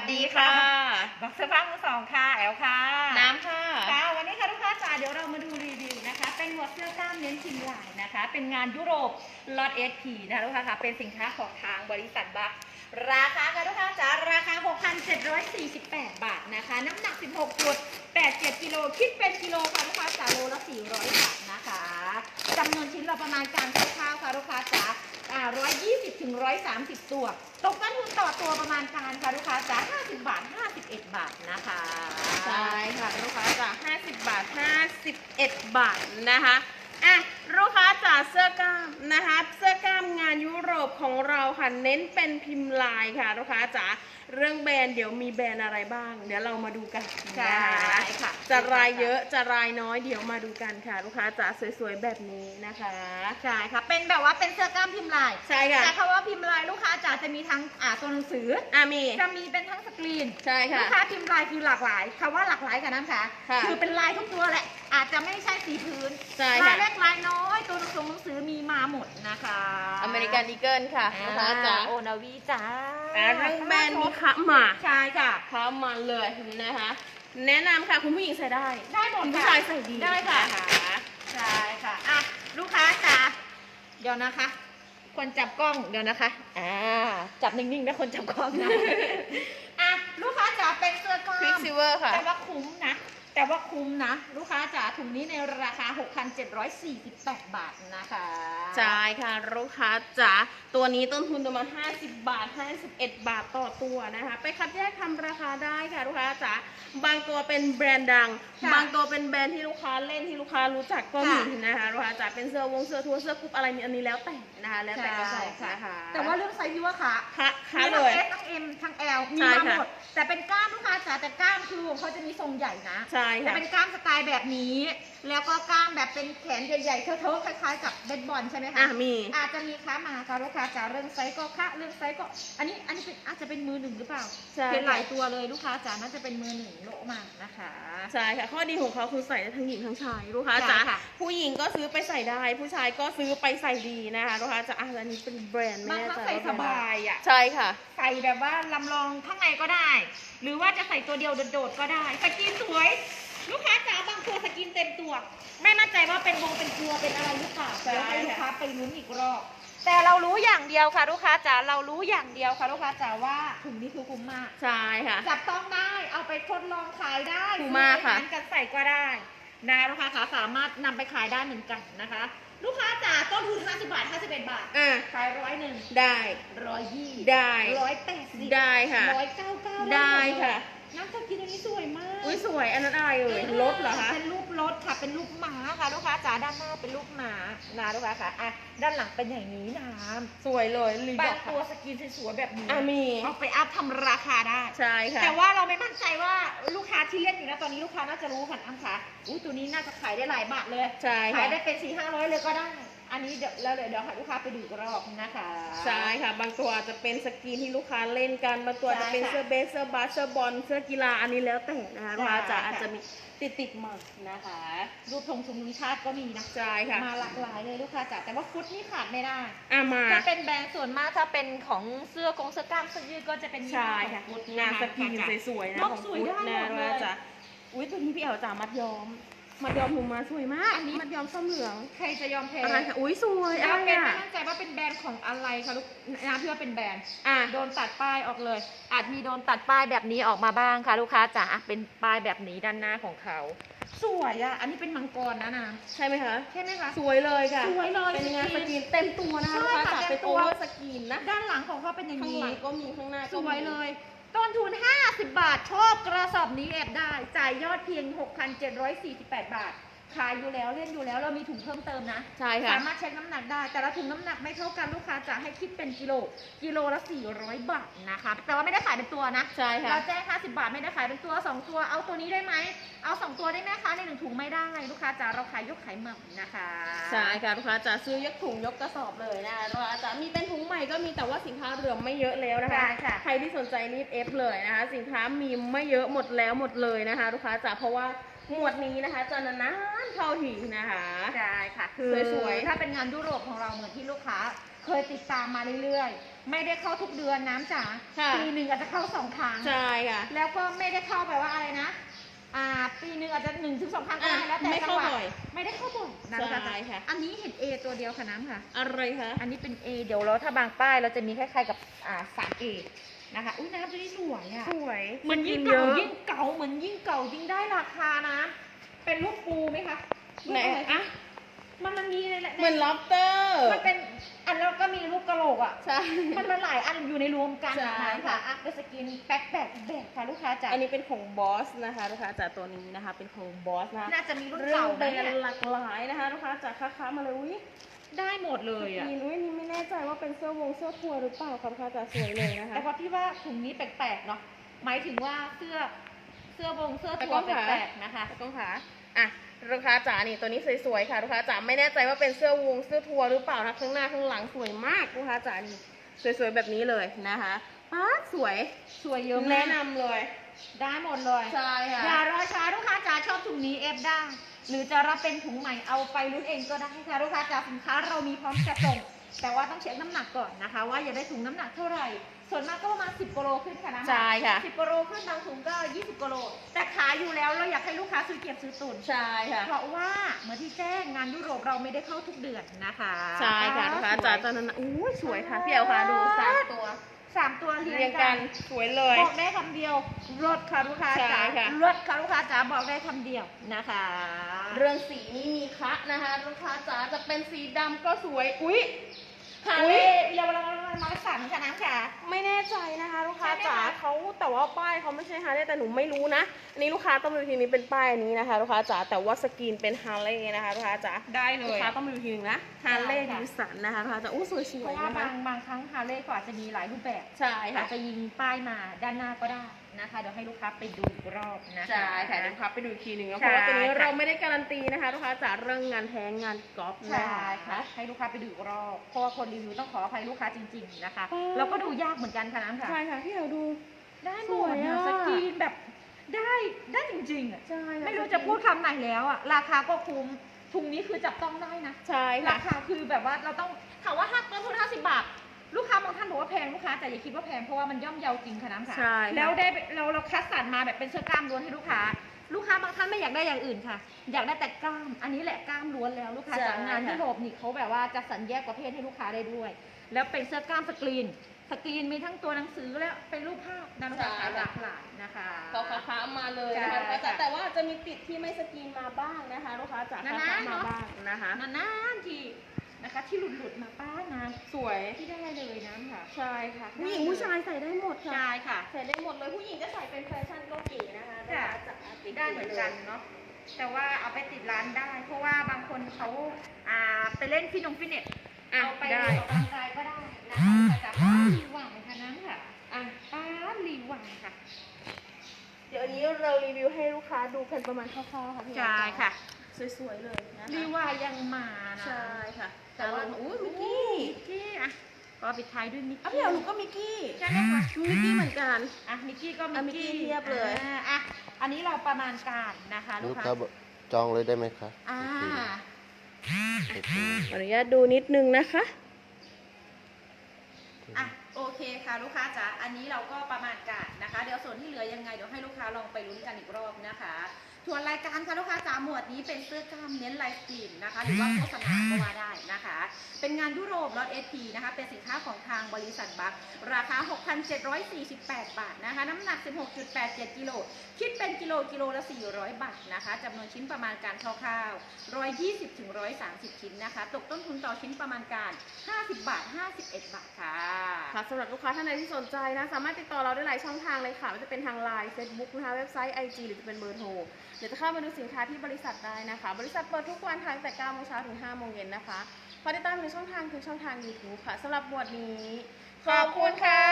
สดีค่ะบอกเสื้อผ้ามือสองค่ะ แอลค่ะ น้ำค่ะ ค่ะ วันนี้ค่ะลูกค้าจ๋าเดี๋ยวเรามาดูรีวิวนะคะ เป็นหมวดเสื้อกล้ามเน้นพิมพ์ลายนะคะ เป็นงานยุโรปล็อตเอสพีนะคะลูกค้าค่ะ เป็นสินค้าของทางบริษัทบัคราคาค่ะลูกค้าจ๋าราคา 6,748 บาทนะคะ น้ำหนัก 16.87 กิโล คิดเป็นกิโลค่ะลูกค้าจ๋าโลละ 400 บาทนะคะจำนวนชิ้นเราประมาณการคร่าวๆค่ะลูกค้าจ๋า อ่า120ถึง130ตัว ตกต้นทุนต่อตัวประมาณการค่ะลูกค้าจ๋า50บาท51บาทนะคะใช่ค่ะลูกค้าจ๋า50บาท51บาทนะคะอะลูกค้าจ๋าเสื้อกล้ามนะคะเสื้อกล้ามงานยุโรปของเราค่ะเน้นเป็นพิมพ์ลายค่ะลูกค้าจ๋าเรื่องแบรนด์เดี๋ยวมีแบรนด์อะไรบ้าง เดี๋ยวเรามาดูกันใช่นะคะค่ะจะรายเยอะจะรายน้อยเดี๋ยวมาดูกันค่ะ ลูกค้าจ๋าสวยๆแบบนี้นะคะใช่ค่ะเป็นแบบว่าเป็นเสื้อกล้ามพิมพ์ลายใช่ค่ะแต่คำว่าพิมพ์ลายลูกค้าจ๋าจะมีทั้งอ่าตัวหนังสืออะมีจะมีเป็นทั้งสกรีนใช่ค่ะลูกค้าพิมพ์ลายคือหลากหลายคำว่าหลากหลายกันนะคะค่ะคือเป็นลายทุกตัวแหละอาจจะไม่ใช่สีพื้นใช่ลาค่ะยเล็กลายน้อยตัวหนังสือหนังสือมีมาหมดนะคะอเมริกันอีเกิลค่ะลูกค้าจ๋าโอนาวีจ้าอะเรื่องแบรนด์มีคะมาใช่ค่ะเข้ามาเลยนะคะ แนะนำค่ะคุณผู้หญิงใส่ได้ ได้หมดคุณผู้ค่ะชายใส่ดีได้ค่ะนใช่ค่ะอะลูกค้าจ๋าเดี๋ยวนะคะคนจับกล้องเดี๋ยวนะคะ อ่า จับนิ่งๆนะคนจับกล้องนะ อะ ลูกค้าจ๋าเป็นเสื้อกล้าควิกมซิเวอร์ค่ะ แต่ว่าคุ้มนะ แต่ว่าคุ้มนะ ลูกค้าจ๋าถุงนี้ในราคา 6,748 บาทนะคะใช่ค่ะ ลูกค้าจ๋าตัวนี้ต้นทุนประมาณ50 บาท 51 บาทต่อตัวนะคะ ไปคัดแยกทำราคาได้ค่ะ ลูกค้าจ๋าบางตัวเป็นแบรนด์ดังะบางตัวเป็นแบรนด์ที่ลูกค้าเล่นที่ลูกค้ารู้จักก็มีค่ะนะคะลูกค้าจ๋าเป็นเสื้อวงเสื้อทัวร์เสื้อกรุ๊ปอะไรมีอันนี้แล้วแต่นะคะแล้วแต่กระสอบใช่นะคะแต่ว่าเรื่องไซส์พี่ว่าขาคะคะมีเลทั้งยเอสทั้งเอ็มทั้งแอลมีใช่มาค่ะหมดแต่เป็นกล้ามลูกค้าจ๋าแต่กล้ามคือเขาจะมีทรงใหญ่นะใช่จะค่ะ เป็นกล้ามสไตล์แบบนี้ แล้วก็กล้ามแบบเป็นแขนใหญ่ๆเท่าๆคล้ายๆกับเบสบอลใช่ไหมคะ อะมี อาจจะมีค้ามาค่ะลูกค้าจ๋าเรื่องไซส์ก็ค่ะเรื่องไซส์ก็ อันนี้อันนี้เป็นอาจจะเป็นมือหนึ่งหรือเปล่าใช่เป็นหลายค่ะตัวเลยลูกค้าจ๋าน่าจะเป็นมือหนึ่งโละมานะคะใช่ค่ะ ข้อดีของเขาคือใส่ได้ทั้งหญิงทั้งชายลูกค้าใช่จ๋าค่ะ ผู้หญิงก็ซื้อไปใส่ได้ ผู้ชายก็ซื้อไปใส่ดีนะคะลูกค้าจ๋าอะแล้วอันนี้เป็นแบรนด์ไม่บางแน่ครั้งใจใส่ว่าสบายอะ ใช่ค่ะ ใส่แบบว่าลำลองข้างในก็ได้ หรือว่าจะใส่ตัวเดียวโดดๆก็ได้สกินสวย ลูกค้าจ๋าบางตัวสกินเต็มตัว ไม่มั่นใจว่าเป็นวงเป็นตัวเป็นอะไรหรือเปล่าใช่เดี๋ยวให้ลูกค่ะค้าไปลุ้นอีกรอบ แต่เรารู้อย่างเดียวค่ะลูกค้าจ๋าเรารู้อย่างเดียวค่ะลูกค้าจ๋าว่าถุงนี้คือคุ้มมาก ใช่ค่ะ จับต้องได้เอาไปทดลองขายได้ถูกมากค่ะซื้อไปทนกันใส่ก็ได้นะลูกค้าคะสามารถนำไปขายได้เหมือนกันนะคะ ลูกค้าจ๋าต้นทุน50 บาท 51 บาทอะขายร้อยหนึ่งได้ร้อยยี่ได้ร้อยแปดสิบได้ค่ะร้อยเก้าเก้าได้ค่ะ น้ำสกินอันนี้สวยมากอุ้ยสวยอันนั้นอะไรเอ่ยรถเหรอคะเป็นรูปรถค่ะ เป็นรูปหมาค่ะลูกค้าจ๋าด้านหน้าเป็นรูปหมานะลูกค้าค่ะอะด้านหลังเป็นอย่างนี้น้สวยเลยรีำบบาองกตัวค่ะสกินสวยๆแบบนี้อะมีเอาไปอัพทำราคาได้ใช่ค่ะแต่ว่าเราไม่มั่นใจว่าลูกค้าที่เล่นอยู่นะตอนนี้ลูกค้าน่าจะรู้ค่ะอ้ำค่ะอุ้ยตัวนี้น่าจะขายได้หลายบาทเลยใช่ขาค่ะยได้เป็นสี่ห้าร้อยเลยก็ได้ อันนี้เดี๋ยวแล้วเดี๋ยวเดี๋ยวให้ลูกค้าไปดูอีกรอบนะคะ ใช่ค่ะ บางตัวอาจจะเป็นสกรีนที่ลูกค้าเล่นกัน บางตัวจะเป็นใช่ค่ะเสื้อเบสเสื้อบาสเสื้อบอลเสื้อกีฬาอันนี้แล้วแต่นะคะลูกค้าใช่จะค่ะอาจจะมีติดติดๆมานะคะ รูปธงชมรมชาติก็มีนะ ใช่ค่ะมาหลากหลายเลยลูกค้าจ๋าแต่ว่าฟุตนี่ขาดไม่ได้ อะมาถ้าเป็นแบรนด์ส่วนมากถ้าเป็นของเสื้อกงเสื้อกล้ามเสื้อยืดก็จะเป็นยี่ใช่ห้อขค่ะองฟุตงานสกรีนนะคะสวยๆนะนกของสวยฟุตได้นะหมดเลยว่าจะอุ้ยตัวนี้พี่เอ๋จ๋ามัดย้อม มัดย้อมหนูมาสวยมาก อันนี้มัดย้อมส้มเหลืองใครจะยอมแพ้อะไรค่ะอุ้ยสวยอะแล้วไรเป็นอะไม่มั่นใจว่าเป็นแบรนด์ของอะไรคะลูกนะพี่ว่าเป็นแบรนด์อะ โดนตัดป้ายออกเลย อาจมีโดนตัดป้ายแบบนี้ออกมาบ้างค่ะ ลูกค้าจ๋าเป็นป้ายแบบนี้ด้านหน้าของเขา สวยอะอันนี้เป็นมังกรนะนะใช่ไหมคะใช่ไหมคะ สวยเลยค่ะ สวยเลยเป็นงานสสกกรีรีนนเต็มตัวนะคะใช่ลูกค้าค่ะจ๋าเต็เป็มนตัโอว เวอร์สกรีนนะ ด้านหลังของเขาเป็นอย่างข้างนี้หลังก็มีข้างหน้าสก็มีวยเลย ต้นทุน 50 บาท ชอบกระสอบนี้แอบได้ จ่ายยอดเพียง 6,748 บาท ขายอยู่แล้วเล่นอยู่แล้วเรามีถุงเพิ่มเติมนะใช่ค่ะ สามารถเช็คน้ำหนักได้ แต่ละถุงน้ำหนักไม่เท่ากันลูกค้าจะให้คิดเป็นกิโลกิโลละ400บาทนะคะแต่ว่าไม่ได้ขายเป็นตัวนะใช่ค่ะ เราแจ้ง50บาทไม่ได้ขายเป็นตัว2ตัวเอาตัวนี้ได้ไหมเอา2ตัวได้ไหมคะในหนึ่งถุงไม่ได้ลูกค้าจ๋าเราขายยกขายหม่ำนะคะ ใช่ค่ะลูกค้าจะซื้อยกถุงยกกระสอบเลยนะคะลูกค้าจะมีเป็นถุงใหม่ก็มีแต่ว่าสินค้าเหลือไม่เยอะแล้วนะคะ ใช่ค่ะใครที่สนใจรีบเอฟเลยนะคะ สินค้ามีไม่เยอะหมดแล้วหมดเลยนะคะ ลูกค้าจ๋าเพราะว่า หมวดนี้นะคะจะนานๆเข้าทีนะคะ ใช่ค่ะ คือสวยๆ ถ้าเป็นงานยุโรปของเราเหมือนที่ลูกค้าเคเคยติดตามมาเรื่อยๆ ไม่ได้เข้าทุกเดือนน้ำจ๋าค่ะ ปีหนึ่งอาจจะเข้าสองครั้ง ใช่ค่ะ แล้วก็ไม่ได้เข้าแบบว่าอะไรนะ อ่า ปีหนึ่งอาจจะหนึ่งถึงสองครั้งก็ได้อะแล้วแต่ไม่จังเข้าหวะบ่อยไม่ได้เข้าบ่อยนะใช่ค่ะ อันนี้เห็น A ตัวเดียวค่ะน้ำค่ะ อะไรคะ อันนี้เป็น A เดี๋ยวเราถ้าบางป้ายเราจะมีคล้ายๆกับอ่าสาม A นะคะอุ้ยน้ำตัวนี้สวยอะสวยเหมือนยิ่งเยเก่าอะยิ่งเก่าเหมือนยิ่งเก่ายิ่งได้ราคานะ เป็นลูกปูไหมคะลูกไหนอะไรอะ มันมันมีในในเหมือนล็อบเตอร์ มันเป็นอันแล้วก็มีลูกกระโหลกอะใช่ มันมันหลายอันอยู่ในรวมกันใช่นะค่ะ คะอะเป็นสกินแบ็คแบ็คแบ็คค่ะลูกค้าจ๋าอันนี้เป็นของบอสนะคะลูกค้าจากตัวนี้นะคะเป็นของบอสนะคะน่าจะมีรุ่นเรื่องเก่าแบรนะนเนี่ยด์หลากหลายนะคะลูกค้าจากค้าๆมาเลยอุ้ย ได้หมดเลยอะนี่นุ้ยนี่ไม่แน่ใจว่าเป็นเสื้อวงเสื้อทัวร์หรือเปล่าค่ะลูกค้าจากสวยเลยนะคะ แต่พอพี่ว่าถุงนี้แปลกๆเนาะหมายถึงว่าเสื้อเสื้อบงเสื้อแต่ทัวร์ก็หา แปลกๆนะคะ ต้องค่ะอะ ลูกค้าจ๋านี่ตัวนี้สวยๆค่ะลูกค้าจ๋าไม่แน่ใจว่าเป็นเสื้อวงเสื้อทัวร์หรือเปล่านะข้างหน้าข้างหลังสวยมากลูกค้าจ๋านี่สวยๆแบบนี้เลยนะคะป้าดสวยสวยเยอะมากแนะนำเลย ได้หมดเลยใช่ค่ะ อย่ารอช้าลูกค้าจ๋าชอบถุงนี้เอฟได้ หรือจะรับเป็นถุงใหม่เอาไปรุ่นเองก็ได้ค่ะลูกค้าจ๋าสินค้าเรามีพร้อมจะส่ง แต่ว่าต้องเช็คน้ำหนักก่อนนะคะ ว่าอย่าได้ถุงน้ำหนักเท่าไหร่ ส่วนมากก็ประมาณ10กิโลขึ้นค่ะน้ำหนักใช่ค่ะ10กิโลขึ้นบางถุงก็ 20กิโลแต่ขายอยู่แล้วเราอยากให้ลูกค้าซื้อเก็บซื้อตุนใช่ค่ะ เพราะว่าเหมือนที่แจ้งงานยุโรปเราไม่ได้เข้าทุกเดือนนะคะใช่ค่ะลูกค้าจ๋าตอนนั้นนะอู้ยสวยค่ะพี่เอลค่ะดูสามตัวสามตัวเรีเรียยงงกักันนสวยเลย บอกได้คำเดียวรถค่ะลูกค้าใช่จ๋าค่ะ รถค่ะลูกค้าจ๋าบอกได้คำเดียวนะคะ เรื่องสีนี่มีคะนะคะลูกค้าจ๋าจะเป็นสีดำก็สวย อุ๊ย ฮาอุ๊เล่ยเยาวราชมาสันค่ะน้ำค่ะ ไม่แน่ใจนะคะลูกค้าใช่ไหมจ๋าคะเขาแต่ว่าป้ายเขาไม่ใช่ฮาร์เลย์แต่หนูไม่รู้นะอันนี้ลูกค้าต้องดูทีนี้เป็นป้ายอันนี้นะคะลูกค้าจ๋าแต่ว่าสกรีนเป็นฮาร์เลย์นะคะลูกค้าจ๋าได้เลลูกย ค้าต้องดูทีนึงนะฮาร์เลย์ได้ดิค่ะวสันนะคะลูกค้าจ๋าอู้สวยเพๆราะว่านะคะบางบางครั้งฮาเล่ก็อาจจะมีหลายรูปแบบใช่อาค่ะ จจะยิงป้ายมาด้านหน้าก็ได้ นะคะเดี๋ยวให้ลูกค้าไปดูอีกรอบนะคะ ใช่ค่ะเดี๋ยวลูกค้าไปดูอีกทีหนึ่งนะใช่เพราะว่าตัวนี้ค่ะ เราไม่ได้การันตีนะคะ ลูกค้าจ๋าเรื่องงานแท้งงานกอล์ฟนะใช่คะค่ะ ให้ลูกค้าไปดูอีกรอบเพราะว่าคนรีวิวต้องขออภัยลูกค้าจริง ๆนะคะอ๋อแล้วก็ดูยากเหมือนกันค่ะน้ำค่ะ ใช่ค่ะพี่เอลดู ได้หมสวดยเนี่ยอะสกรีนแบบได้ได้จริงๆอะใช่ค่ไม่รู้จะพูดคำไหนแล้วอะราคาก็คุ้มถุงนี้คือจับต้องได้นะ ใช่ค่ะ ราคาคือแบบว่าเราต้องถามว่าถ้าต้นทุน50บาทลูกค้าบา งท่านบอกว่าแพงลูกค้าแต่อย่าคิดว่าแพงเพราะว่ามันย่อมเยาจริงค่ะน้ำค่ะใช่ค่ะ แล้วได้เราเราคัดสรรมาแบบเป็นเสื้อกล้ามล้วนให้ลูกค้า ลูกค้าบางท่านไม่อยากได้อย่างอื่นค่ะ อยากได้แต่กล้ามอันนี้แหละกล้ามล้วนแล้วลูกค้าใช่จากงานค่ะ ยุโรปนี่เขาแบบว่าจะสรรแยกประเภทให้ลูกค้าได้ด้วย แล้วเป็นเสื้อกล้ามสกรีน สกรีนมีทั้งตัวหนังสือแล้วเป็นรูปภาพนะลูกค้าใช่หค่ะลากหลายนะคะ เขาค้าๆมาเลยนะคะใช่ลูกค้าจ๋าค่ะแต่ว่าจะมีติดที่ไม่สกรีนมาบ้างนะคะลูกค้าจ๋านาค้าๆๆมาเนอะบ้างนะคะ นานๆที นะคะ ที่หลุดๆมาป้านะสวยที่ได้เลยน้ำค่ะ ใช่ค่ะได้ผู้หญิงผู้ชายใส่ได้หมดค่ะ ใช่ค่ะ ใส่ได้หมดเลยผู้หญิงจะใส่เป็นแฟชั่นก็เก๋นะคะลูกค่ะค้าจ๋าติดได้เหมือนกันเนาะแต่ว่าเอาไปติดร้านได้ เพราะว่าบางคนเขาอ่าไปเล่นฟิตนงฟิตเนสอะเอาไปได้ออกกำลังกายก็ได้นะคะจากป้ารีหวานค่ะน้ำค่ะอะป้ารีหวานค่ะ เดี๋ยวอันนี้เรารีวิวให้ลูกค้าดูกันประมาณคร่าวๆค่ะพี่ใช่ค่ะ สวยๆเลยนะคะรีวายังมานะใช่ค่ะ แต่แต่ว่าว่าอุ้อุ้ยยมิมิกกกี้กี้มิกกี้อะก็ปิดท้ายด้วยมิกอะกี้พี่เอ๋หนูก็มิกกี้ใช่ไหมคะมิกกี้เหมือนกันอะมิกกี้ก็อะมิกกี้มิกกี้เทียบเลยอ่าอะอันนี้เราประมาณการนะคะลูลูกกค้าค้าจองเลยได้ไหมคะอ่าโอเคขออนุญาตดูนิดนึงนะคะอะโอเคค่ะลูกค้าจ๋าอันนี้เราก็ประมาณการนะคะ เดี๋ยวส่วนที่เหลือยังไงเดี๋ยวให้ลูกค้าลองไปลุ้นกันอีกรอบนะคะ ส่วนรายการค่ะลูกค้าจ๋าหมวดนี้เป็นเสื้อกล้ามเน้นลายสกรีนนะคะ หรือว่าโฆษณาก็ว่าได้นะคะ เป็นงานยุโรปลอตเอทีนะคะ เป็นสินค้าของทางบริษัทบัคราคา 6,748 บาทนะคะ น้ำหนัก 16.87 กิโล คิดเป็นกิโลกิโลละ 400 บาทนะคะจำนวนชิ้นประมาณการคร่าวๆ 120ถึง130 ชิ้นนะคะ ตกต้นทุนต่อชิ้นประมาณการ 50 บาท 51 บาทค่ะค่ะสำหรับลูกค้าท่านใดที่สนใจนะ สามารถติดต่อเราได้หลายช่องทางเลยค่ะไม่ว่าจะเป็นทางไลน์ Facebook นะคะเว็บไซต์ IG หรือจะเป็นเบอร์โทรเดี๋ยวจะเข้ามาดูสินค้าที่บริษัทได้นะคะ บริษัทเปิดทุกวันทั้งแต่9โมงเช้าถึง5โมงเย็นนะคะพอติดตามในช่องทางคือช่องทาง YouTube ค่ะสำหรับบวดนี้ ขอบคุณค่ะ